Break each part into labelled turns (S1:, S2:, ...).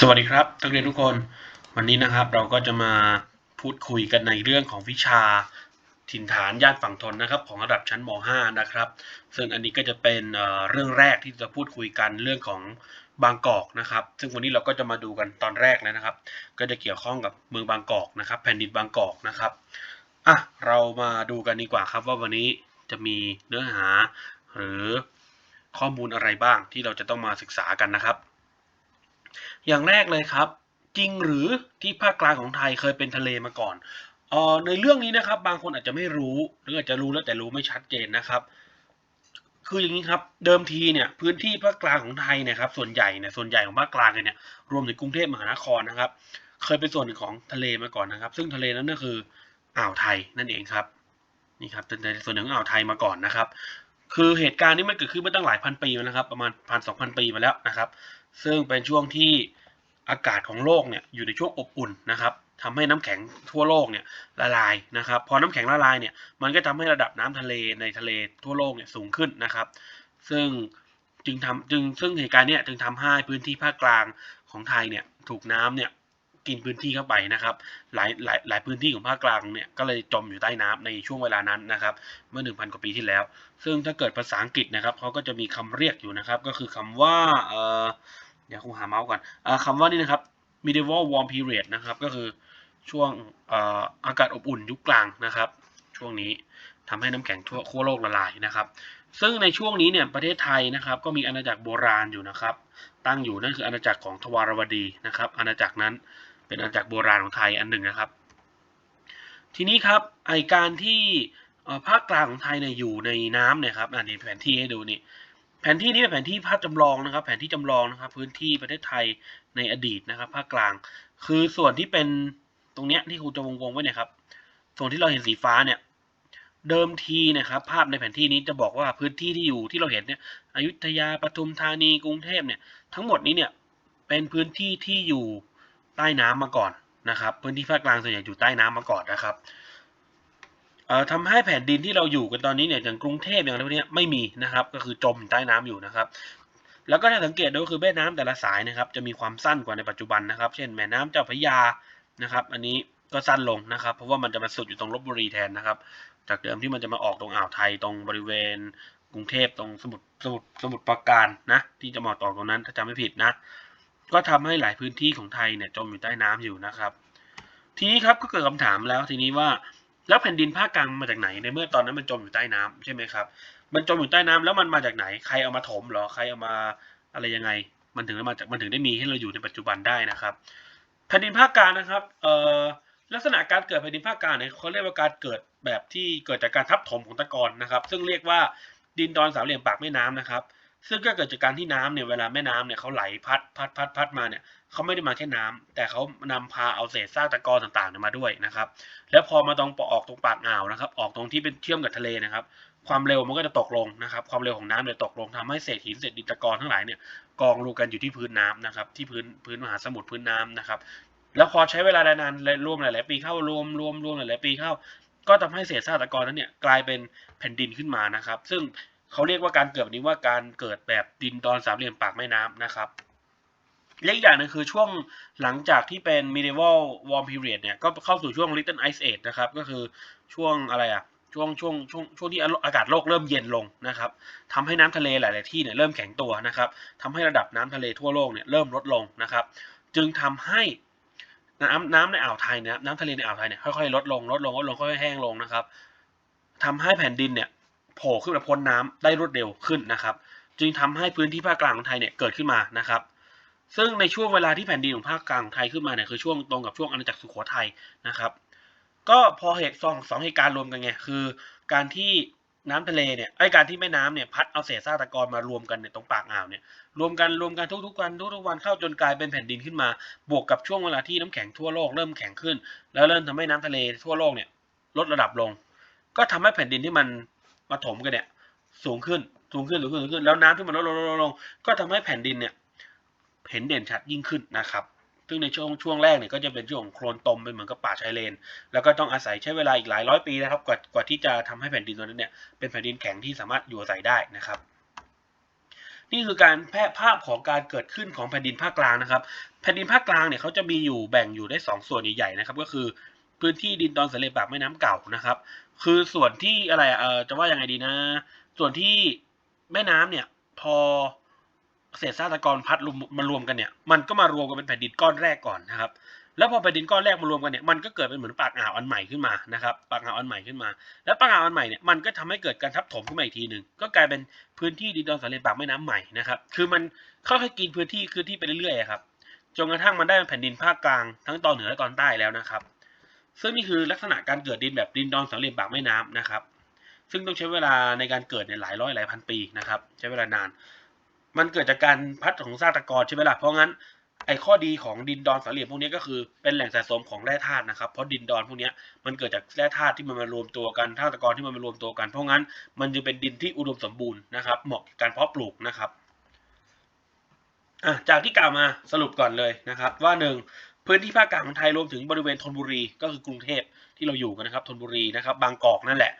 S1: สวัสดีครับนักเรียนทุกคนวันนี้นะครับเราก็จะมาพูดคุยกันในเรื่องของวิชาถิ่นฐานย่านฝั่งทนนะครับ ของระดับชั้นม .5 นะครับ ซึ่งอันนี้ก็จะเป็นเอ่อเรื่องแรกที่จะพูดคุยกันเรื่องของบางกอกนะครับ ซึ่งวันนี้เราก็จะมาดูกันตอนแรกเลยนะครับ ก็จะเกี่ยวข้องกับเมืองบางกอกนะครับ แผ่นดินบางกอกนะครับอะเรามาดูกันดีกว่าครับว่าวันนี้จะมีเนื้อหาหรือข้อมูลอะไรบ้างที่เราจะต้องมาศึกษากันนะครับ อย่างแรกเลยครับ จริงหรือที่ภาคกลางของไทยเคยเป็นทะเลมาก่อนออในเรื่องนี้นะครับบางคนอาจจะไม่รู้หรืออาจจะรู้แล้วแต่รู้ไม่ชัดเจนนะครับ คืออย่างนี้ครับเดิมทีเนี่ยพื้นที่ภาคกลางของไทยเนี่ยครับส่วนใหญ่เนี่ยส่วนใหญ่ของภาคกลางเลยเนี่ยรวมถึงกรุงเทพมหานครนะครับ เคยเป็นส่วนหนึ่งของทะเลมาก่อนนะครับ ซึ่งทะเลนั้นก็คืออ่าวไทยนั่นเองครับนี่ครับเป็นส่วนหนึ่งของอ่าวไทยมาก่อนนะครับ คือเหตุการณ์นี้มันเกิดขึ้นมาตั้งหลายพันปีแล้วนะครับ ประมาณพันสองพันปีมาแล้วนะครับ ซึ่งเป็นช่วงที่อากาศของโลกเนี่ยอยู่ในช่วงอบอุ่นนะครับทำให้น้ำแข็งทั่วโลกเนี่ยละลายนะครับ พอน้ำแข็งละลายเนี่ยมันก็ทำให้ระดับน้ำทะเลในทะเลทั่วโลกเนี่ยสูงขึ้นนะครับ ซึ่งจึงทำจึงซึ่งเหตุการณ์เนี้ยจึงทำให้พื้นที่ภาคกลางของไทยเนี่ยถูกน้ำเนี่ยกินพื้นที่เข้าไปนะครับ หลายหลายหลายพื้นที่ของภาคกลางเนี่ยก็เลยจมอยู่ใต้น้ำในช่วงเวลานั้นนะครับ เมื่อ 1,000 กว่าปีที่แล้ว ซึ่งถ้าเกิดภาษาอังกฤษนะครับเขาก็จะมีคำเรียกอยู่นะครับ ก็คือคำว่าเอ่อ เดี๋ยวคงหาเมาส์ก่อนอคำว่านี่นะครับ medieval warm period นะครับ ก็คือช่วงออากาศอบอุ่นยุคกลางนะครับ ช่วงนี้ทำให้น้ำแข็งทั่วขั้วโลกละลายนะครับ ซึ่งในช่วงนี้เนี่ยประเทศไทยนะครับก็มีอาณาจักรโบราณอยู่นะครับ ตั้งอยู่นั่นคืออาณาจักรของทวารวดีนะครับ อาณาจักรนั้นเป็นอาณาจักรโบราณของไทยอันหนึ่งนะครับ ทีนี้ครับไอการที่ภาคกลางของไทยเนี่ยอยู่ในน้ำเนี่ยครับอันนี้แผนที่ให้ดูนี่ ผนที่นี้เป็นแผนที่ภาพจำลองนะครับ แผนที่จำลองนะครับ พื้นที่ประเทศไทยในอดีตนะครับภาคกลาง คือส่วนที่เป็นตรงเนี้ยที่ครูจะวงๆไว้เนี่ยครับ ส่วนที่เราเห็นสีฟ้าเนี่ย เดิมทีนะครับ ภาพในแผนที่นี้จะบอกว่าพื้นที่ที่อยู่ที่เราเห็นเนี่ย อยุธยาปทุมธานีกรุงเทพเนี่ย ทั้งหมดนี้เนี่ยเป็นพื้นที่ที่อยู่ใต้น้ำมาก่อนนะครับ พื้นที่ภาคกลางส่วนใหญ่อยู่ใต้น้ำมาก่อนนะครับ ทำให้แผ่นดินที่เราอยู่กันตอนนี้เนี่ยอย่างกรุงเทพอย่างอะไรพวกเนี้ยไม่มีนะครับ ก็คือจมใต้น้ำอยู่นะครับแล้วก็ถ้าสังเกตดูก็คือแม่น้ำแต่ละสายนะครับจะมีความสั้นกว่าในปัจจุบันนะครับ เช่นแม่น้ำเจ้าพระยานะครับ อันนี้ก็สั้นลงนะครับ เพราะว่ามันจะมาสุดอยู่ตรงลบบุรีแทนนะครับ จากเดิมที่มันจะมาออกตรงอ่าวไทยตรงบริเวณ กรุงเทพตรงสมุทรสมุทรสมุทรปราการนะที่จะมาออตรงนั้นถ้าจำไม่ผิดนะ ก็ทำให้หลายพื้นที่ของไทยเนี่ยจมอยู่ใต้น้ำอยู่นะครับ ทีนี้ครับก็เกิดคำถามแล้วทีนี้ว่า แล้วแผ่นดินภาคกลางมาจากไหนในเมื่อตอนนั้นมันจมอยู่ใต้น้ำใช่ไหมครับ มันจมอยู่ใต้น้ำแล้วมันมาจากไหน ใครเอามาถมหรอใครเอามาอะไรยังไง มันถึงได้มาจากมันถึงได้มีให้เราอยู่ในปัจจุบันได้นะครับ แผ่นดินภาคกลางนะครับเอ่อลักษณะการเกิดแผ่นดินภาคกลางเนี่ยเขาเรียกว่าการเกิดแบบที่เกิดจากการทับถมของตะกอนนะครับ ซึ่งเรียกว่าดินดอนสามเหลี่ยมปากแม่น้ำนะครับ ซึ่งก็เกิดจากการที่น้ำเนี่ยเวลาแม่น้ำเนี่ยเขาไหลพัดพัดพัดพัดมาเนี่ยเขาไม่ได้มาแค่น้ำแต่เขานำพาเอาเศษซากตะกอนต่างๆมาด้วยนะครับ แล้วพอมาตรงปออกตรงปากอ่าวนะครับ ออกตรงที่เป็นเชื่อมกับทะเลนะครับ ความเร็วมันก็จะตกลงนะครับ ความเร็วของน้ำเนี่ยตกลงทำให้เศษหินเศษดินตะกอนทั้งหลายเนี่ยกองรวมกันอยู่ที่พื้นน้ำนะครับ ที่พื้นพื้นมหาสมุทรพื้นน้ำนะครับ แล้วพอใช้เวลานานรวมหลาย ๆ ปีเข้ารวมรวมรวมหลายๆปีเข้า ก็ทำให้เศษซากตะกอนนั้นเนี่ยกลายเป็นแผ่นดินขึ้นมานะครับ ซึ่ง เขาเรียกว่าการเกิดแบบนี้ว่าการเกิดแบบดินดอนสามเหลี่ยมปากแม่น้ำนะครับและอีกอย่างหนึงคือช่วงหลังจากที่เป็น medieval warm period เนี่ยก็เข้าสู่ช่วง little ice age นะครับ ก็คือช่วงอะไรอะช่วงช่วงช่วงช่วงที่อากาศโลกเริ่มเย็นลงนะครับทำให้น้ำทะเลหลาย ๆ ที่เนี่ยเริ่มแข็งตัวนะครับทำให้ระดับน้ำทะเลทั่วโลกเนี่ยเริ่มลดลงนะครับ จึงทำให้น้ำน้ำในอ่าวไทยเนี่ยน้ำทะเลในอ่าวไทยเนี่ยค่อย ๆ ลดลงลดลงลดลงค่อย ๆ แห้งลงนะครับทำให้แผ่นดินเนี่ย โผล่ขึ้นมาพ้นน้ำได้รวดเร็วขึ้นนะครับ จึงทำให้พื้นที่ภาคกลางของไทยเนี่ยเกิดขึ้นมานะครับ ซึ่งในช่วงเวลาที่แผ่นดินของภาคกลางไทยขึ้นมาเนี่ยคือช่วงตรงกับช่วงอาณาจักรสุโขทัยนะครับ ก็พอเหตุสองสองเหตุการณ์รวมกันไงคือ การที่น้ำทะเลเนี่ยไอการที่แม่น้ำเนี่ยพัดเอาเศษซากตะกอนมารวมกันเนี่ยตรงปากอ่าวเนี่ยรวมกันรวมกันทุกๆวันทุกๆวันเข้าจนกลายเป็นแผ่นดินขึ้นมา บวกกับช่วงเวลาที่น้ำแข็งทั่วโลกเริ่มแข็งขึ้น แล้วเริ่มทำให้น้ำทะเลทั่วโลกเนี่ยลดระดับลง ก็ทำให้แผ่นดินที่มัน มาถมกันเนี่ยสูงขึ้นสูงขึ้นสูงขึ้นสูงขึ้น แล้วน้ำที่มันลดลงลดลงลงก็ทำให้แผ่นดินเนี่ยเห็นเด่นชัดยิ่งขึ้นนะครับ ซึ่งในช่วงช่วงแรกเนี่ยก็จะเป็นช่วงโคลนตมเป็นเหมือนกับป่าชายเลน แล้วก็ต้องอาศัยใช้เวลาอีกหลายร้อยปีนะครับกว่ากว่าที่จะทำให้แผ่นดินตัวนั้นเนี่ยเป็นแผ่นดินแข็งที่สามารถอยู่อาศัยได้นะครับ นี่คือการแพร่ภาพของการเกิดขึ้นของแผ่นดินภาคกลางนะครับ แผ่นดินภาคกลางเนี่ยเขาจะมีอยู่แบ่งอยู่ได้สองส่วนใหญ่ๆนะครับ ก็คือพื้นที่ดินดอนทะเลปากแม่น้ำเก่านะครับ คือส่วนที่อะไรอะเออจะว่ายังไงดีนะ ส่วนที่แม่น้ำเนี่ย พอเศษซากตะกอนพัดรวมมารวมกันเนี่ย มันก็มารวมกันเป็นแผ่นดินก้อนแรกก่อนนะครับ แล้วพอแผ่นดินก้อนแรกมารวมกันเนี่ย มันก็เกิดเป็นเหมือนปากอ่าวอันใหม่ขึ้นมานะครับ ปากอ่าวอันใหม่ขึ้นมา แล้วปากอ่าวอันใหม่เนี่ย มันก็ทำให้เกิดการทับถมขึ้นมาอีกทีหนึ่ง ก็กลายเป็นพื้นที่ดินดอนทะเลปากแม่น้ำใหม่นะครับ คือมันค่อยๆกินพื้นที่พื้นที่ไปเรื่อยๆครับ จนกระทั่งมันได้เป็นแผ่นดินภาคกลางทั้งตอนเหนือและตอนใต้แล้วนะครับ ซึ่งนี่คือลักษณะการเกิดดินแบบดินดอนสามเหลี่ยมปากแม่น้ำนะครับ ซึ่งต้องใช้เวลาในการเกิดเนี่ยหลายร้อยหลายพันปีนะครับ ใช้เวลานาน มันเกิดจากการพัดของซากตะกอนใช่ไหมล่ะเพราะงั้นไอ้ข้อดีของดินดอนสามเหลี่ยมพวกนี้ก็คือเป็นแหล่งสะสมของแร่ธาตุนะครับ เพราะดินดอนพวกนี้มันเกิดจากแร่ธาตุที่มันมารวมตัวกันธาตุตะกอนที่มันมารวมตัวกัน เพราะงั้นมันจึงเป็นดินที่อุดมสมบูรณ์นะครับ เหมาะกับการเพาะปลูกนะครับจากที่กล่าวมาสรุปก่อนเลยนะครับ ว่าหนึ่ง พื้นที่ภาคกลางของไทยรวมถึงบริเวณธนบุรีก็คือกรุงเทพที่เราอยู่กันนะครับธนบุรีนะครับบางกอกนั่นแหละ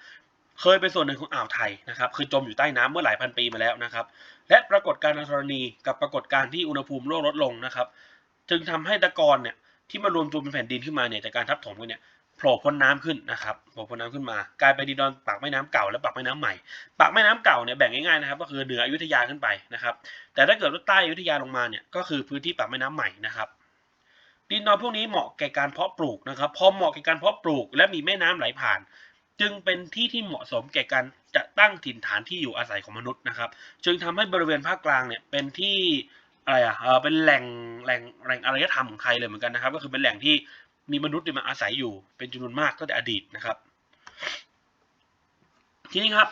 S1: เคยเป็นส่วนหนึ่งของอ่าวไทยนะครับคือจมอยู่ใต้น้ำเมื่อหลายพันปีมาแล้วนะครับ และปรากฏการณ์ธรณีกับปรากฏการณ์ที่อุณหภูมิโลกลดลงนะครับ จึงทำให้ตะกอนเนี่ยที่มารวมตัวเป็นแผ่นดินขึ้นมาเนี่ยจากการทับถมกันเนี่ยโผล่พ้นน้ำขึ้นนะครับโผล่พ้นน้ำขึ้นมา กลายเป็นดินดอนปากแม่น้ำเก่าและปากแม่น้ำใหม่ ปากแม่น้ำเก่าเนี่ยแบ่งง่ายๆนะครับ ก็คือเหนืออยุธยาขึ้นไปนะครับ แต่ถ้าเกิดว่าใต้อยุธยาลงมาเนี่ยก็คือพื้นที่ปากแม่น้ำใหม่นะครับ ดินดอนพวกนี้เหมาะแก่การเพาะปลูกนะครับ พอเหมาะแก่การเพาะปลูก และมีแม่น้ำไหลผ่าน จึงเป็นที่ที่เหมาะสมแก่การจะตั้งถิ่นฐานที่อยู่อาศัยของมนุษย์นะครับ จึงทำให้บริเวณภาคกลางเนี่ยเป็นที่อะไรอะเออเป็นแหล่งแหล่งแหล่งอารยธรรมของใครเลยเหมือนกันนะครับ ก็คือเป็นแหล่งที่มีมนุษย์เนี่ยมาอาศัยอยู่ เป็นจำนวนมากตั้งแต่อดีตนะครับ ทีนี้ครับ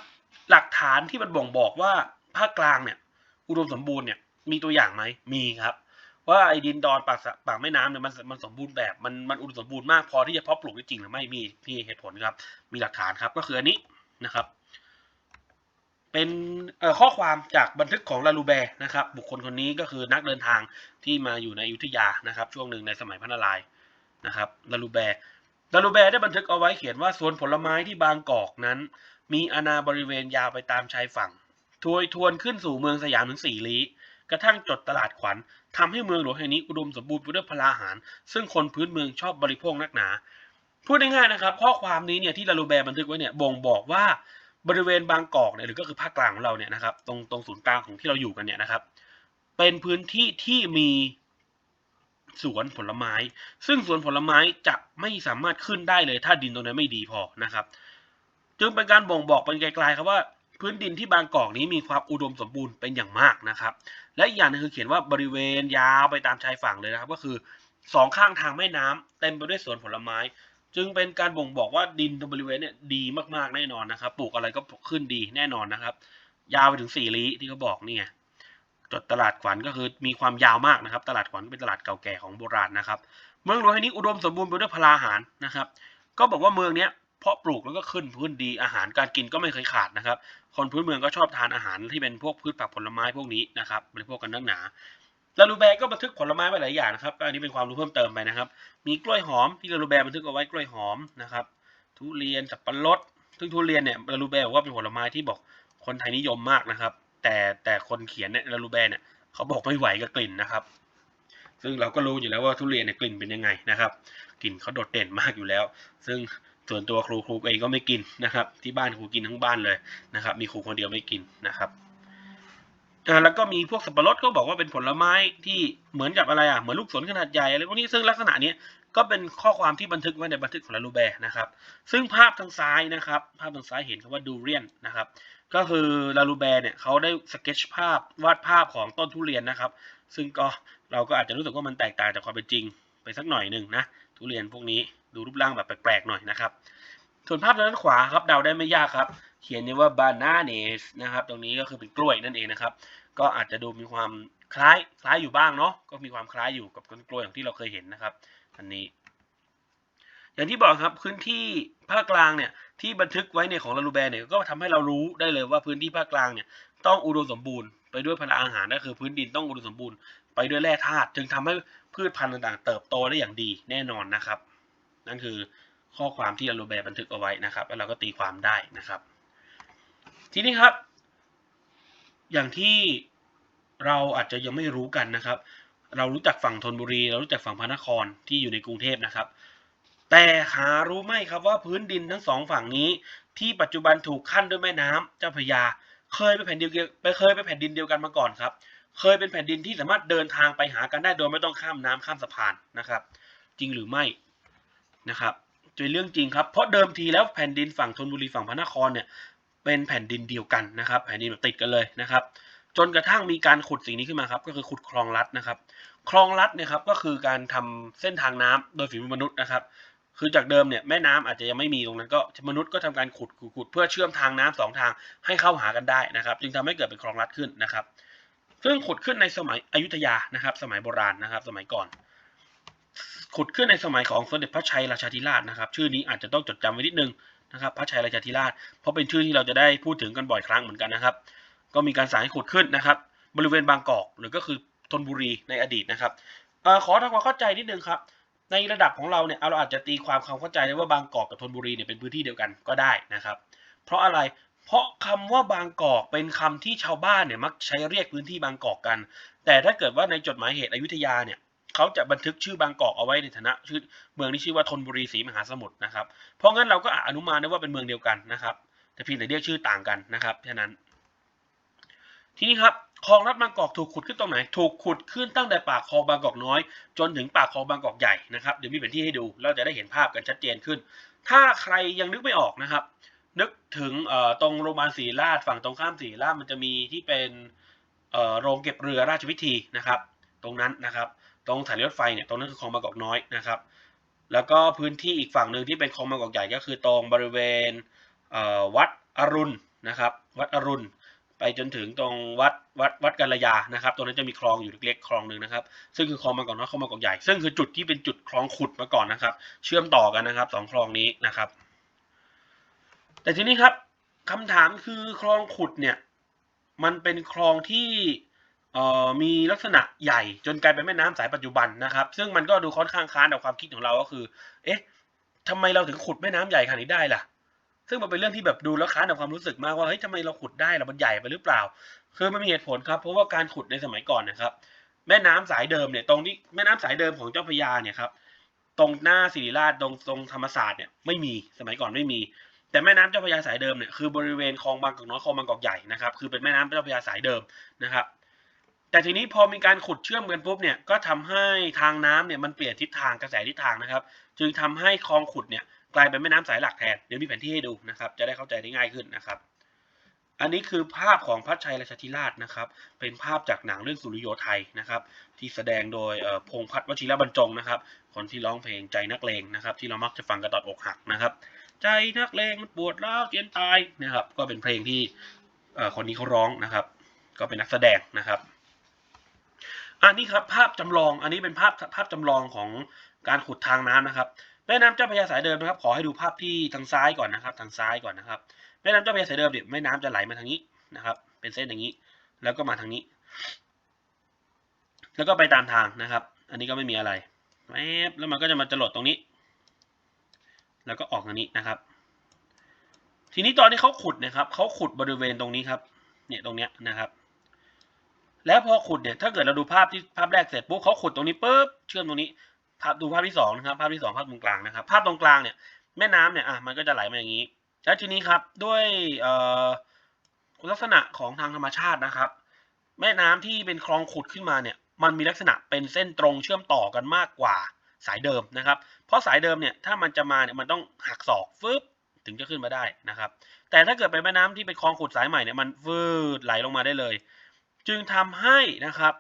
S1: หลักฐานที่มันบ่งบอกว่าภาคกลางเนี่ย อุดมสมบูรณ์เนี่ยมีตัวอย่างไหมมีครับ ว่าไอ้ดินดอนปากสะปากแม่น้ำเนี่ยมันมันสมบูรณ์แบบมันมันอุดมสมบูรณ์มากพอที่จะเพาะปลูกได้จริงหรือไม่มีมีเหตุผลครับ มีหลักฐานครับก็คืออันนี้นะครับ เป็นข้อความจากบันทึกของลาลูแบร์นะครับ บุคคลคนนี้ก็คือนักเดินทางที่มาอยู่ในอยุธยานะครับ ช่วงหนึ่งในสมัยพระนารายณ์นะครับลาลูแบร์ลาลูแบร์ได้บันทึกเอาไว้เขียนว่าสวนผลไม้ที่บางกอกนั้น มีอาณาบริเวณยาวไปตามชายฝั่ง ทวยทวนขึ้นสู่เมืองสยามถึงสี่ลี้ กระทั่งจดตลาดขวัญทำให้เมืองหลวงแห่งนี้อุดมสมบูรณ์ไปด้วยพลาหาร ซึ่งคนพื้นเมืองชอบบริโภคนักหนา พูดง่ายๆนะครับ ข้อความนี้เนี่ยที่ลาลูแบร์บันทึกไว้เนี่ยบ่งบอกว่าบริเวณบางกอกเนี่ยหรือก็คือภาคกลางของเราเนี่ยนะครับตรงตรงศูนย์กลางของที่เราอยู่กันเนี่ยนะครับ เป็นพื้นที่ที่มีสวนผลไม้ ซึ่งสวนผลไม้จะไม่สามารถขึ้นได้เลยถ้าดินตรงนั้นไม่ดีพอนะครับ จึงเป็นการบ่งบอกเป็นไกลๆครับว่าพื้นดินที่บางกอกนี้มีความอุดมสมบูรณ์เป็นอย่างมากนะครับ และอีกอย่างหนึงคือเขียนว่าบริเวณยาวไปตามชายฝั่งเลยนะครับ ก็คือสองข้างทางแม่น้ำเต็มไปด้วยสวนผลไม้ จึงเป็นการบ่งบอกว่าดินตรงบริเวณเนี่ยดีมากๆแน่นอนนะครับ ปลูกอะไรก็ขึ้นดีแน่นอนนะครับ ยาวไปถึงสี่ลี้ที่เขาบอกเนี่ไงจดตลาดขวัญก็คือมีความยาวมากนะครับ ตลาดขวัญเป็นตลาดเก่าแก่ของโบราณนะครับ เมืองหลวงแห่งนี้อุดมสมบูรณ์ไปด้วยพลาหารนะครับ ก็บอกว่าเมืองเนี้ย เพาะปลูกแล้วก็ขึ้นพื้นดีอาหารการกินก็ไม่เคยขาดนะครับ คนพื้นเมืองก็ชอบทานอาหารที่เป็นพวกพืชผักผลไม้พวกนี้นะครับบริโภคกันนักหนาลาลูแบร์ก็บันทึกผลไม้ไว้หลายอย่างนะครับอันนี้เป็นความรู้เพิ่มเติมไปนะครับ มีกล้วยหอมที่ลาลูแบร์บันทึกเอาไว้กล้วยหอมนะครับทุเรียนสับปะรดซึ่งทุเรียนเนี่ยลาลูแบร์บอกว่าเป็นผลไม้ที่บอกคนไทยนิยมมากนะครับ แต่แต่คนเขียนเนี่ยลาลูแบร์เนี่ยเขาบอกไม่ไหวกับกลิ่นนะครับ ซึ่งเราก็รู้อยู่แล้วว่าทุเรียนเนี่ยกลิ่นเป็นยังไงนะครับ กลิ่นเขาโดดเด่นมากอยู่แล้ว ซึ่ง ส่วนตัวครูครูเองก็ไม่กินนะครับ ที่บ้านครูกินทั้งบ้านเลยนะครับ มีครูคนเดียวไม่กินนะครับแล้วก็มีพวกสับปะรดก็บอกว่าเป็นผลไม้ที่เหมือนกับอะไรอะเหมือนลูกสนขนาดใหญ่อะไรพวกนี้ซึ่งลักษณะนี้ก็เป็นข้อความที่บันทึกไว้ในบันทึกของลาลูแบร์นะครับ ซึ่งภาพทางซ้ายนะครับ ภาพทางซ้ายเห็นคำว่าดูเรียนนะครับ ก็คือลาลูแบร์เนี่ยเขาได้สเก็ตชภาพวาดภาพของต้นทุเรียนนะครับ ซึ่งก็เราก็อาจจะรู้สึกว่ามันแตกต่างจากความเป็นจริงไปสักหน่อยหนึ่งนะทุเรียนพวกนี้ ดูรูปร่างแบบแปลกๆหน่อยนะครับ ส่วนภาพด้านขวาครับเดาได้ไม่ยากครับ เขียนนี่ว่า bananas นะครับ ตรงนี้ก็คือเป็นกล้วยนั่นเองนะครับ ก็อาจจะดูมีความคล้ายคล้ายอยู่บ้างเนาะ ก็มีความคล้ายอยู่กับต้นกล้วยอย่างที่เราเคยเห็นนะครับ อันนี้ อย่างที่บอกครับพื้นที่ภาคกลางเนี่ยที่บันทึกไว้ในของลาลูแบร์เนี่ยก็ทำให้เรารู้ได้เลยว่าพื้นที่ภาคกลางเนี่ยต้องอุดมสมบูรณ์ไปด้วยพลังอาหารก็คือพื้นดินต้องอุดมสมบูรณ์ไปด้วยแร่ธาตุจึงทำให้พืชพันธุ์ต่างๆ เติบโตได้อย่างดีแน่นอนนะครับ นั่นคือข้อความที่ลาลูแบร์บันทึกเอาไว้นะครับ แล้วเราก็ตีความได้นะครับ ทีนี้ครับ อย่างที่เราอาจจะยังไม่รู้กันนะครับ เรารู้จักฝั่งธนบุรี เรารู้จักฝั่งพระนครที่อยู่ในกรุงเทพนะครับ แต่หารู้ไหมครับว่าพื้นดินทั้งสองฝั่งนี้ ที่ปัจจุบันถูกขั้นด้วยแม่น้ำเจ้าพระยา เคยเป็นแผ่นดินเดียวไปเคยเป็นแผ่นดินเดียวกันมาก่อนครับ เคยเป็นแผ่นดินที่สามารถเดินทางไปหากันได้โดยไม่ต้องข้ามน้ำข้ามสะพานนะครับ จริงหรือไม่ นะครับเป็นเรื่องจริงครับ เพราะเดิมทีแล้วแผ่นดินฝั่งธนบุรีฝั่งพระนครเนี่ยเป็นแผ่นดินเดียวกันนะครับ แผ่นดินแบบติดกันเลยนะครับ จนกระทั่งมีการขุดสิ่งนี้ขึ้นมาครับ ก็คือขุดคลองลัดนะครับ คลองลัดเนี่ยครับก็คือการทำเส้นทางน้ำโดยฝีมือมนุษย์นะครับ คือจากเดิมเนี่ยแม่น้ำอาจจะยังไม่มีตรงนั้นก็มนุษย์ก็ทำการขุดขุดขุดเพื่อเชื่อมทางน้ำสองทางให้เข้าหากันได้นะครับ จึงทำให้เกิดเป็นคลองลัดขึ้นนะครับ ซึ่งขุดขึ้นในสมัยอยุธยานะครับ สมัยโบราณนะครับ สมัยก่อน ขุดขึ้นในสมัยของสมเด็จพระชัยราชาธิราชนะครับ ชื่อนี้อาจจะต้องจดจำไว้นิดนึงนะครับ พระชัยราชาธิราช เพราะเป็นชื่อที่เราจะได้พูดถึงกันบ่อยครั้งเหมือนกันนะครับ ก็มีการสางให้ขุดขึ้นนะครับ บริเวณบางกอกหรือก็คือธนบุรีในอดีตนะครับอขอทำความเข้าใจนิดนึงครับ ในระดับของเราเนี่ยเราอาจจะตีความความเข้าใจได้ว่าบางกอกกับธนบุรีเนี่ยเป็นพื้นที่เดียวกันก็ได้นะครับ เพราะอะไรเพราะคำว่าบางกอกเป็นคำที่ชาวบ้านเนี่ยมักใช้เรียกพื้นที่บางกอกกัน แต่ถ้าเกิดว่าในจดหมายเหตุอยุธยาเนี่ย เขาจะบันทึกชื่อบางกอกเอาไว้ในฐานะชื่อเมืองที่ชื่อว่าธนบุรีศรีมหาสมุทรนะครับ เพราะงั้นเราก็อนุมานได้ว่าเป็นเมืองเดียวกันนะครับแต่เพียงแต่เรียกชื่อต่างกันนะครับแค่นั้น ทีนี้ครับคลองลัดบางกอกถูกขุดขึ้นตรงไหน ถูกขุดขึ้นตั้งแต่ปากคลองบางกอกน้อย จนถึงปากคลองบางกอกใหญ่นะครับเดี๋ยวมีแผนที่ให้ดูเราจะได้เห็นภาพกันชัดเจนขึ้น ถ้าใครยังนึกไม่ออกนะครับ นึกถึงตรงโรงพยาบาลศรีราชฝั่งตรงข้ามศรีราชมันจะมีที่เป็นโรงเก็บเรือราชวิธีนะครับ ตรงนั้นนะครับ ตรงสถานีรถไฟเนี่ยตรงนั้นคือคลองบางกอกน้อยนะครับ แล้วก็พื้นที่อีกฝั่งหนึ่งที่เป็นคลองบางกอกใหญ่ก็คือตรงบริเวณเวัดอรุณนะครับ วัดอรุณไปจนถึงตรงวัดวัดวัดกัลยานะครับ ตรงนั้นจะมีคลองอยู่เล็กๆคลองหนึ่งนะครับ ซึ่งคือคลองบางกอกน้อยคลองบางกอกใหญ่ ซึ่งคือจุดที่เป็นจุดคลองขุดมาก่อนนะครับ เชื่อมต่อกันนะครับสองคลองนี้นะครับ แต่ทีนี้ครับคำถามคือคลองขุดเนี่ย มันเป็นคลองที่ มีลักษณะใหญ่จนกลายเป็นแม่น้ำสายปัจจุบันนะครับ ซึ่งมันก็ดูค่อนข้างค้านกับความคิดของเราก็คือ เอ๊ะทำไมเราถึงขุดแม่น้ำใหญ่ขนาดนี้ได้ล่ะ ซึ่งมันเป็นเรื่องที่แบบดูแล้วค้านกับความรู้สึกมากว่าเฮ้ยทำไมเราขุดได้ล่ะมันใหญ่ไปหรือเปล่า คือมันมีเหตุผลครับ เพราะว่าการขุดในสมัยก่อนนะครับ แม่น้ำสายเดิมเนี่ยตรงที่แม่น้ำสายเดิมของเจ้าพระยาเนี่ยครับตรงหน้าศิริราชตรงตรงธรรมศาสตร์เนี่ยไม่มีสมัยก่อนไม่มี แต่แม่น้ำเจ้าพระยาสายเดิมเนี่ยคือบริเวณคลองบางกอกน้อยคลองบางกอกใหญ่นะครับคือเป็นแม่น้ำเจ้าพระยาสายเดิมนะครับ แต่ทีนี้พอมีการขุดเชื่อมกันปุ๊บเนี่ยก็ทำให้ทางน้ำเนี่ยมันเปลี่ยนทิศทางกระแสทิศทางนะครับ จึงทำให้คลองขุดเนี่ยกลายเป็นแม่น้ำสายหลักแทนเดี๋ยวมีแผนที่ให้ดูนะครับ จะได้เข้าใจได้ง่ายขึ้นนะครับ อันนี้คือภาพของพระชัยราชธิราชนะครับ เป็นภาพจากหนังเรื่องสุริโยไทยนะครับ ที่แสดงโดยพงพัฒน์วชิรบรรจงนะครับ คนที่ร้องเพลงใจนักเลงนะครับ ที่เรามักจะฟังกันตอนอกหักนะครับ ใจนักเลงมันปวดร้าวเจียนตายนะครับ ก็เป็นเพลงที่เอ่อคนนี้เขาร้องนะครับ ก็เป็นนักแสดงนะครับ อันนี้ครับภาพจำลอง อันนี้เป็นภาพภาพจำลองของการขุดทางน้ำนะครับ แม่น้ำเจ้าพระยาสายเดิมนะครับ ขอให้ดูภาพที่ทางซ้ายก่อนนะครับ ทางซ้ายก่อนนะครับ แม่น้ำเจ้าพระยาสายเดิมเนี่ยแม่น้ำจะไหลมาทางนี้นะครับ เป็นเส้นอย่างนี้ แล้วก็มาทางนี้ แล้วก็ไปตามทางนะครับ อันนี้ก็ไม่มีอะไรแวบแล้วมันก็จะมาจรดตรงนี้ แล้วก็ออกทางนี้นะครับ ทีนี้ตอนที่เขาขุดนะครับเขาขุดบริเวณตรงนี้ครับ เนี่ยตรงเนี้ยนะครับ แล้วพอขุดเนี่ยถ้าเกิดเราดูภาพที่ภาพแรกเสร็จปุ๊บเขาขุดตรงนี้ปุ๊บเชื่อมตรงนี้ภาพดูภาพที่สองนะครับภาพที่สองภาพตรงกลางนะครับภาพตรงกลางเนี่ยแม่น้ำเนี่ยอะมันก็จะไหลมาอย่างนี้ แล้วทีนี้ครับด้วยลักษณะของทางธรรมชาตินะครับ แม่น้ำที่เป็นคลองขุดขึ้นมาเนี่ยมันมีลักษณะเป็นเส้นตรงเชื่อมต่อกันมากกว่าสายเดิมนะครับ เพราะสายเดิมเนี่ยถ้ามันจะมาเนี่ยมันต้องหักศอกฟึบถึงจะขึ้นมาได้นะครับ แต่ถ้าเกิดเป็นแม่น้ำที่เป็นคลองขุดสายใหม่เนี่ยมันฟืดไหลลงมาได้เลย จึงทำให้นะครับ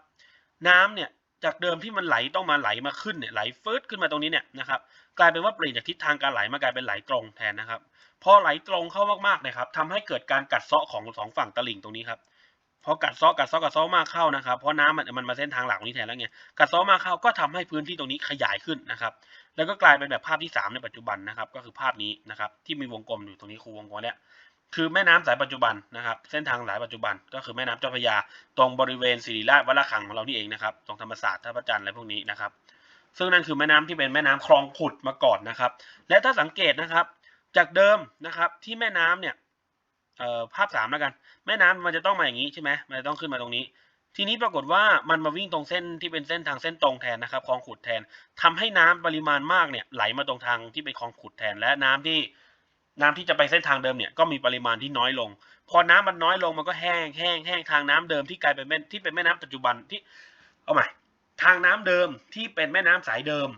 S1: น้ำเนี่ยจากเดิมที่มันไหลต้องมาไหลมาขึ้นเนี่ยไหลฟืดขึ้นมาตรงนี้เนี่ยนะครับกลายเป็นว่าเปลี่ยนจากทิศทางการไหลมากลายเป็นไหลตรงแทนนะครับพอไหลตรงเข้ามากๆนี่ยครับทำให้เกิดการกัดเซาะของสองฝั่งตลิ่งตรงนี้ครับพอกัดเซาะกัดเซาะกัดเซาะมากเข้านะครับเพราะน้ำมันมันมาเส้นทางหลักตรงนี้แทนแล้วไงกัดเซาะมากเข้าก็ทำให้พื้นที่ตรงนี้ขยายขึ้นนะครับแล้วก็กลายเป็นแบบภาพที่สามในปัจจุบันนะครับก็คือภาพนี้นะครับที่มีวงกลมอยู่ตรงนี้ครูวงกลมเนี่ย คือแม่น้ำสายปัจจุบันนะครับ เส้นทางสายปัจจุบันก็คือแม่น้ำเจ้าพระยา ตรงบริเวณศิริราชวัดระฆังของเรานี่เองนะครับ ตรงธรรมศาสตร์ท่าพระจันทร์อะไรพวกนี้นะครับ ซึ่งนั่นคือแม่น้ำที่เป็นแม่น้ำคลองขุดมาก่อนนะครับ และถ้าสังเกตนะครับ จากเดิมนะครับที่แม่น้ำเนี่ยภาพสามแล้วกัน แม่น้ำมันจะต้องมาอย่างนี้ใช่ไหมมันจะต้องขึ้นมาตรงนี้ ทีนี้ปรากฏว่ามันมาวิ่งตรงเส้นที่เป็นเส้นทางเส้นตรงแทนนะครับคลองขุดแทนทำให้น้ำปริมาณมากเนี่ยไหลมาตรงทางที่เป็นคลองขุดแทน และน้ำที่ น้ำที่จะไปเส้นทางเดิมเนี่ยก็มีปริมาณที่น้อยลง พอน้ำมันน้อยลงมันก็แห้งแห้งแห้งทางน้ำเดิมที่กลายเป็นแม่ที่เป็นแม่น้ำปัจจุบันที่เอาใหม่ทางน้ำเดิมที่เป็นแม่น้ำสายเดิม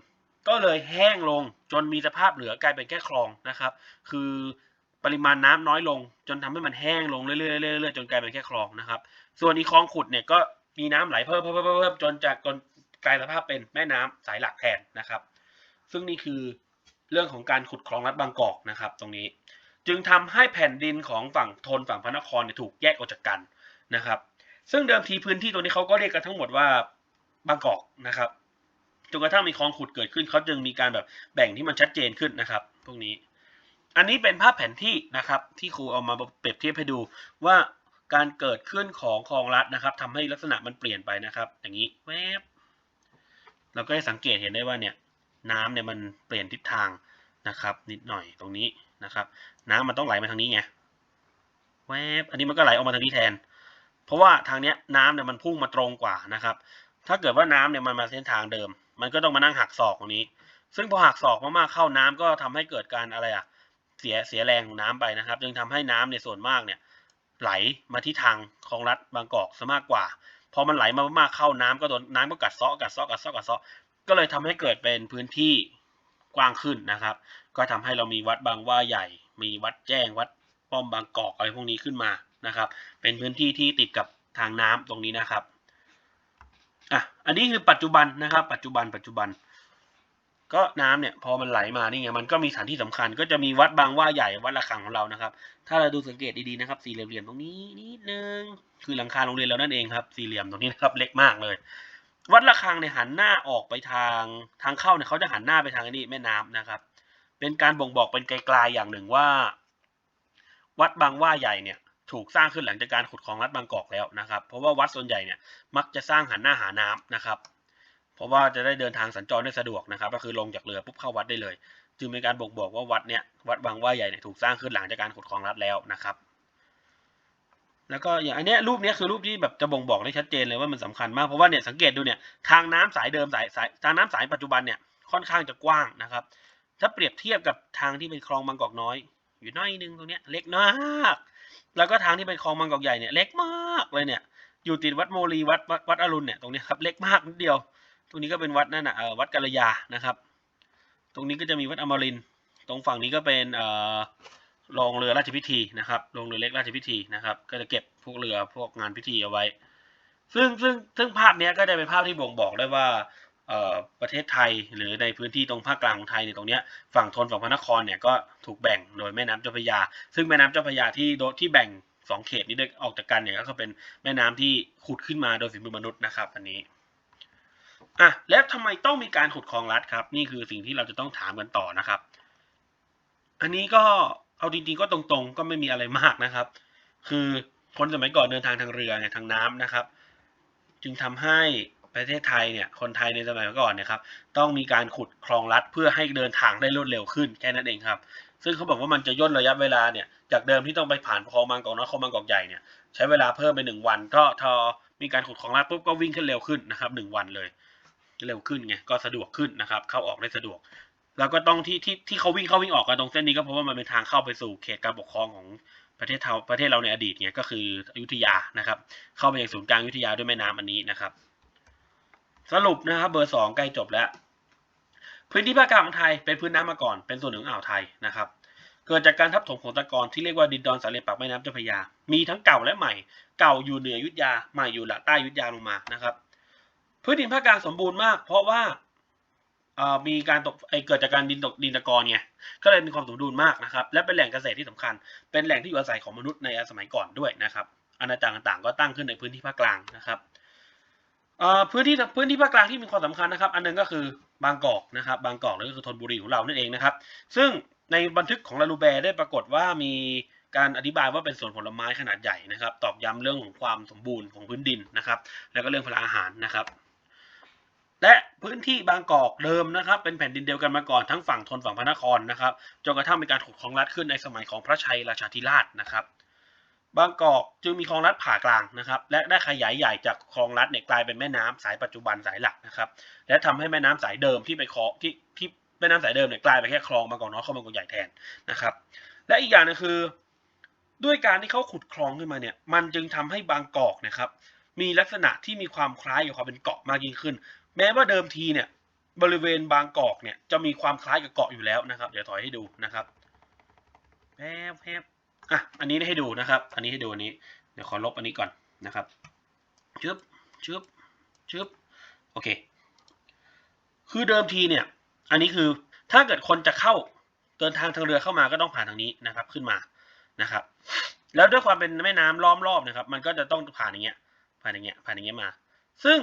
S1: ก็เลยแห้งลงจนมีสภาพเหลือกลายเป็นแค่คลองนะครับ คือปริมาณน้ำน้อยลง จนทำให้มันแห้งลงเรื่อยๆเรื่อยๆจนกลายเป็นแค่คลองนะครับ ส่วนอีคลองขุดเนี่ยก็มีน้ำไหลเพิ่มเพิ่มเพิ่มเพิ่มจนจากจนกลายสภาพเป็นแม่น้ำสายหลักแทนนะครับ ซึ่งนี่คือ เรื่องของการขุดคลองลัดบางกอกนะครับ ตรงนี้ จึงทำให้แผ่นดินของฝั่งทนฝั่งพระนครเนี่ยถูกแยกออกจากกันนะครับ ซึ่งเดิมทีพื้นที่ตรงนี้เขาก็เรียกกันทั้งหมดว่าบางกอกนะครับจนกระทั่งมีคลองขุดเกิดขึ้นเขาจึงมีการแบบแบ่งที่มันชัดเจนขึ้นนะครับ พวกนี้ อันนี้เป็นภาพแผนที่นะครับ ที่ครูเอามาเปรียบเทียบให้ดูว่าการเกิดขึ้นของคลองลัดนะครับทำให้ลักษณะมันเปลี่ยนไปนะครับ อย่างนี้แวบเราก็จะสังเกตเห็นได้ว่าเนี่ย น้ำเนี่ยมันเปลี่ยนทิศทางนะครับ นิดหน่อยตรงนี้นะครับ น้ำมันต้องไหลมาทางนี้ไงแวบอันนี้มันก็ไหลออกมาทางนี้แทน เพราะว่าทางเนี้ยน้ำเนี่ยมันพุ่งมาตรงกว่านะครับ ถ้าเกิดว่าน้ำเนี่ยมันมาเส้นทางเดิม มันก็ต้องมานั่งหักศอกตรงนี้ ซึ่งพอหักศอกมากๆเข้าน้ำก็ทำให้เกิดการอะไรอะเสียเสียแรงของน้ำไปนะครับ จึงทำให้น้ำในส่วนมากเนี่ยไหลมาที่ทางคลองลัดบางกอกซะมากกว่า พอมันไหลมามากๆเข้าน้ำก็โดนน้ำก็กัดเซาะกัดเซาะกัดเซาะกัดเซาะ ก็เลยทำให้เกิดเป็นพื้นที่กว้างขึ้นนะครับ ก็ทำให้เรามีวัดบางว่าใหญ่ มีวัดแจ้งวัดป้อมบางกอกอะไรพวกนี้ขึ้นมานะครับ เป็นพื้นที่ที่ติดกับทางน้ำตรงนี้นะครับอะอันนี้คือปัจจุบันนะครับ ปัจจุบันปัจจุบัน ก็น้ำเนี่ยพอมันไหลมานี่ไงมันก็มีสถานที่สำคัญ ก็จะมีวัดบางว่าใหญ่วัดระฆังของเรานะครับ ถ้าเราดูสังเกตดีๆนะครับ สี่เหลี่ยมๆตรงนี้นิดนึงคือหลังคาโรงเรียนเรานั่นเองครับ สี่เหลี่ยมตรงนี้นะครับเล็กมากเลย วัดระฆังเนี่ยหันหน้าออกไปทางทางเข้าเนี่ยเขาจะหันหน้าไปทางนี้แม่น้ำนะครับ เป็นการบ่งบอกเป็นไกลๆอย่างหนึ่งว่า วัดบางว่าใหญ่เนี่ยถูกสร้างขึ้นหลังจากการขุดคลองลัดบางกอกแล้วนะครับ เพราะว่าวัดส่วนใหญ่เนี่ยมักจะสร้างหันหน้าหาน้ำนะครับ เพราะว่าจะได้เดินทางสัญจรได้สะดวกนะครับ ก็คือลงจากเรือปุ๊บเข้าวัดได้เลย จึงเป็นการบ่งบอกว่าวัดเนี่ยวัดบางว่าใหญ่เนี่ยถูกสร้างขึ้นหลังจากการขุดคลองลัดแล้วนะครับ แล้วก็อย่างอันเนี้ยรูปนี้คือรูปที่แบบจะบ่งบอกได้ชัดเจนเลยว่ามันสำคัญมากเพราะว่าเนี่ยสังเกตดูเนี่ยทางน้ำสายเดิมสายสายทางน้ำสายปัจจุบันเนี่ยค่อนข้างจะกว้างนะครับ ถ้าเปรียบเทียบกับทางที่เป็นคลองบางกอกน้อย อยู่น้อยนึงตรงเนี้ยเล็กมากแล้วก็ทางที่เป็นคลองบางกอกใหญ่เนี่ยเล็กมากเลยเนี่ยอยู่ติดวัดโมลีวัดวัดวัดอรุณเนี่ยตรงนี้ครับเล็กมากนิดเดียว ตรงนี้ก็เป็นวัดนั่นนะเอ่อวัดกัลยานะครับ ตรงนี้ก็จะมีวัดอมรินตรงฝั่งนี้ก็เป็นเอ่อ โรงเรือราชพิธีนะครับโรงเรือเล็กราชพิธีนะครับ ก็จะเก็บพวกเรือพวกงานพิธีเอาไว้ ซึ่งซึ่งซึ่งภาพนี้ก็จะเป็นภาพที่บ่งบอกได้ว่าเอ่อประเทศไทยหรือในพื้นที่ตรงภาคกลางของไทยเนี่ยตรงเนี้ยฝั่งทนฝั่งพระนครเนี่ยก็ถูกแบ่งโดยแม่น้ำเจ้าพระยา ซึ่งแม่น้ำเจ้าพระยาที่โดที่แบ่งสองเขตนี้ได้ออกจากกันเนี่ยก็เป็นแม่น้ำที่ขุดขึ้นมาโดยฝีมือมนุษย์นะครับ อันนี้อะแล้วทำไมต้องมีการขุดคลองลัดครับ นี่คือสิ่งที่เราจะต้องถามกันต่อนะครับ อันนี้ก็ เอาจริงๆก็ตรงๆ ก็ไม่มีอะไรมากนะครับ คือคนสมัยก่อนเดินทางทางเรือเนี่ยทางน้ำนะครับ จึงทำให้ประเทศไทยเนี่ยคนไทยในสมัยก่อนเนี่ยครับต้องมีการขุดคลองลัดเพื่อให้เดินทางได้รวดเร็วขึ้นแค่นั้นเองครับ ซึ่งเขาบอกว่ามันจะย่นระยะเวลาเนี่ยจากเดิมที่ต้องไปผ่านคลองบางกอกน้อยคลองบางกอกใหญ่เนี่ยใช้เวลาเพิ่มไปหนึ่งวัน ก็ทอมีการขุดคลองลัดปุ๊บก็วิ่งขึ้นเร็วขึ้นนะครับหนึ่งวันเลย เร็วขึ้นไงก็สะดวกขึ้นนะครับ เข้าออกได้สะดวก แล้วก็ต้องที่ที่ที่เขาวิ่งเข้าวิ่งออกกันตรงเส้นนี้ก็เพราะว่ามันเป็นทางเข้าไปสู่เขตการปกครองของประเทศเทาประเทศเราในอดีตเนี่ยก็คืออยุธยานะครับ เข้าไปยังศูนย์กลางอยุธยาด้วยแม่น้ำอันนี้นะครับ สรุปนะครับเบอร์สองใกล้จบแล้ว พื้นที่ภาคกลางของไทยเป็นพื้นน้ำมาก่อน เป็นส่วนหนึ่งของอ่าวไทยนะครับเกิดจากการทับถมของตะกอนที่เรียกว่าดินดอนสาเลปากแม่น้ำเจ้าพระยา มีทั้งเก่าและใหม่ เก่าอยู่เหนือยุธยา ใหม่อยู่ละใต้ยุธยาลงมานะครับ พื้นดินภาคกลางสมบูรณ์มาก เพราะว่า มีการตกไอเกิดจากการดินตกดินตะกอนไงก็เลยมีความสมดุลมากนะครับ และเป็นแหล่งเกษตรที่สำคัญ เป็นแหล่งที่อยู่อาศัยของมนุษย์ในสมัยก่อนด้วยนะครับอาณาจักรต่างๆ ก็ตั้งขึ้นในพื้นที่ภาคกลางนะครับพื้นที่พื้นที่ภาคกลางที่มีความสำคัญนะครับ อันหนึงก็คือบางกอกนะครับ บางกอกหรือก็คือธนบุรีของเรานั่นเองนะครับ ซึ่งในบันทึกของลาลูแบร์ได้ปรากฏว่ามีการอธิบายว่าเป็นสวนผลไม้ขนาดใหญ่นะครับ ตอกย้ำเรื่องของความสมบูรณ์ของพื้นดินนะครับ แล้วก็เรื่องพลังอาหารนะครับ และพื้นที่บางกอกเดิมนะครับเป็นแผ่นดินเดียวกันมาก่อนทั้งฝั่งทนฝั่งพระนครนะครับจนกระทั่งมีการขุดคลองลัดขึ้นในสมัยของพระชัยราชาธิราชนะครับ บางกอกจึงมีคลองลัดผ่ากลางนะครับ และได้ขยายใหญ่จากคลองลัดเนี่ยกลายเป็นแม่น้ำสายปัจจุบันสายหลักนะครับและทำให้แม่น้ำสายเดิมที่ไปคลองที่ที่แม่น้ำสายเดิมเนี่ยกลายไปแค่คลองบางกอกน้อยคลองบางกอกใหญ่แทนนะครับ และอีกอย่างนึงคือ ด้วยการที่เขาขุดคลองขึ้นมาเนี่ยมันจึงทำให้บางกอกนะครับมีลักษณะที่มีความคล้ายกับความเป็นเกาะมากยิ่งขึ้น แม้ว่าเดิมทีเนี่ยบริเวณบางกอกเนี่ยจะมีความคล้ายกับเกาะอยู่แล้วนะครับ เดี๋ยวถอยให้ดูนะครับแพบแพบอะอันนี้ให้ดูนะครับ อันนี้ให้ดูอันนี้เดี๋ยวขอลบอันนี้ก่อนนะครับชึบชึบชึบโอเค คือเดิมทีเนี่ย อันนี้คือถ้าเกิดคนจะเข้าเดินทางทางเรือเข้ามาก็ต้องผ่านทางนี้นะครับ ขึ้นมานะครับ แล้วด้วยความเป็นแม่น้ำล้อมรอบนะครับ มันก็จะต้องผ่านอย่างเงี้ยผ่านอย่างเงี้ยผ่านอย่างเงี้ยมา ซึ่ง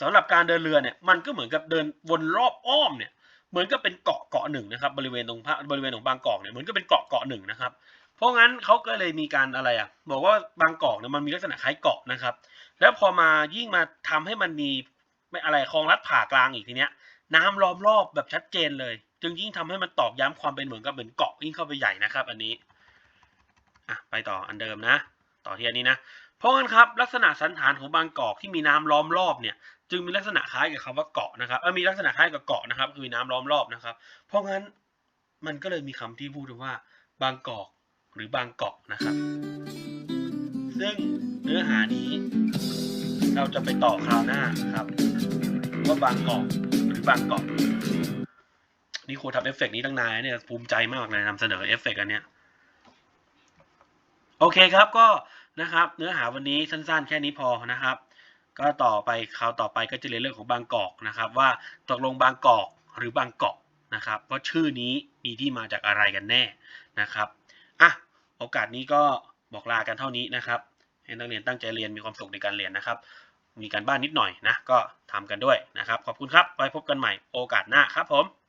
S1: สำหรับการเดินเรือเนี่ยมันก็เหมือนกับเดินวนรอบอ้อมเนี่ยเหมือนกับเป็นเกาะเกาะหนึ่งนะครับบริเวณตรงพระบริเวณของบางกอกเนี่ยเหมือนกับเป็นเกาะเกาะหนึ่งนะครับ เพราะงั้นเขาก็เลยมีการอะไรอะบอกว่าบางกอกเนี่ยมันมีลักษณะคล้ายเกาะนะครับ แล้วพอมายิ่งมาทำให้มันมีไม่อะไรคลองลัดผ่ากลางอีกทีเนี้ย น้ำล้อมรอบแบบชัดเจนเลย จึงยิ่งทำให้มันตอกย้ำความเป็นเหมือนกับเหมือนเกาะยิ่งเข้าไปใหญ่นะครับ อันนี้อะไปต่ออันเดิมนะ ต่อที่อันนี้นะเพราะงั้นครับลักษณะสันฐานของบางกอกที่มีน้ำล้อมรอบเนี่ย จึงมีลักษณะคล้ายกับคำว่าเกาะนะครับมีลักษณะคล้ายกับเกาะนะครับ คือมีน้ำล้อมรอบนะครับ เพราะงั้นมันก็เลยมีคำที่พูดว่าบางกอกหรือบางเกาะนะครับ ซึ่งเนื้อหานี้ เราจะไปต่อคราวหน้าครับ ว่าบางกอกหรือบางเกาะนี่ครูทำเอฟเฟกต์นี้ตั้งนานเนี่ยภูมิใจมากเลยนำเสนอเอฟเฟกต์อันเนี้ยโอเคครับก็นะครับ เนื้อหาวันนี้สั้นๆ แค่นี้พอนะครับ ก็ต่อไปคราวต่อไปก็จะเรียนเรื่องของบางกอกนะครับ ว่าตกลงบางกอกหรือบางเกาะนะครับ ว่าชื่อนี้มีที่มาจากอะไรกันแน่นะครับอะโอกาสนี้ก็บอกลากันเท่านี้นะครับให้นักเรียนตั้งใจเรียนมีความสุขในการเรียนนะครับ มีการบ้านนิดหน่อยนะก็ทำกันด้วยนะครับ ขอบคุณครับไว้พบกันใหม่โอกาสหน้าครับผม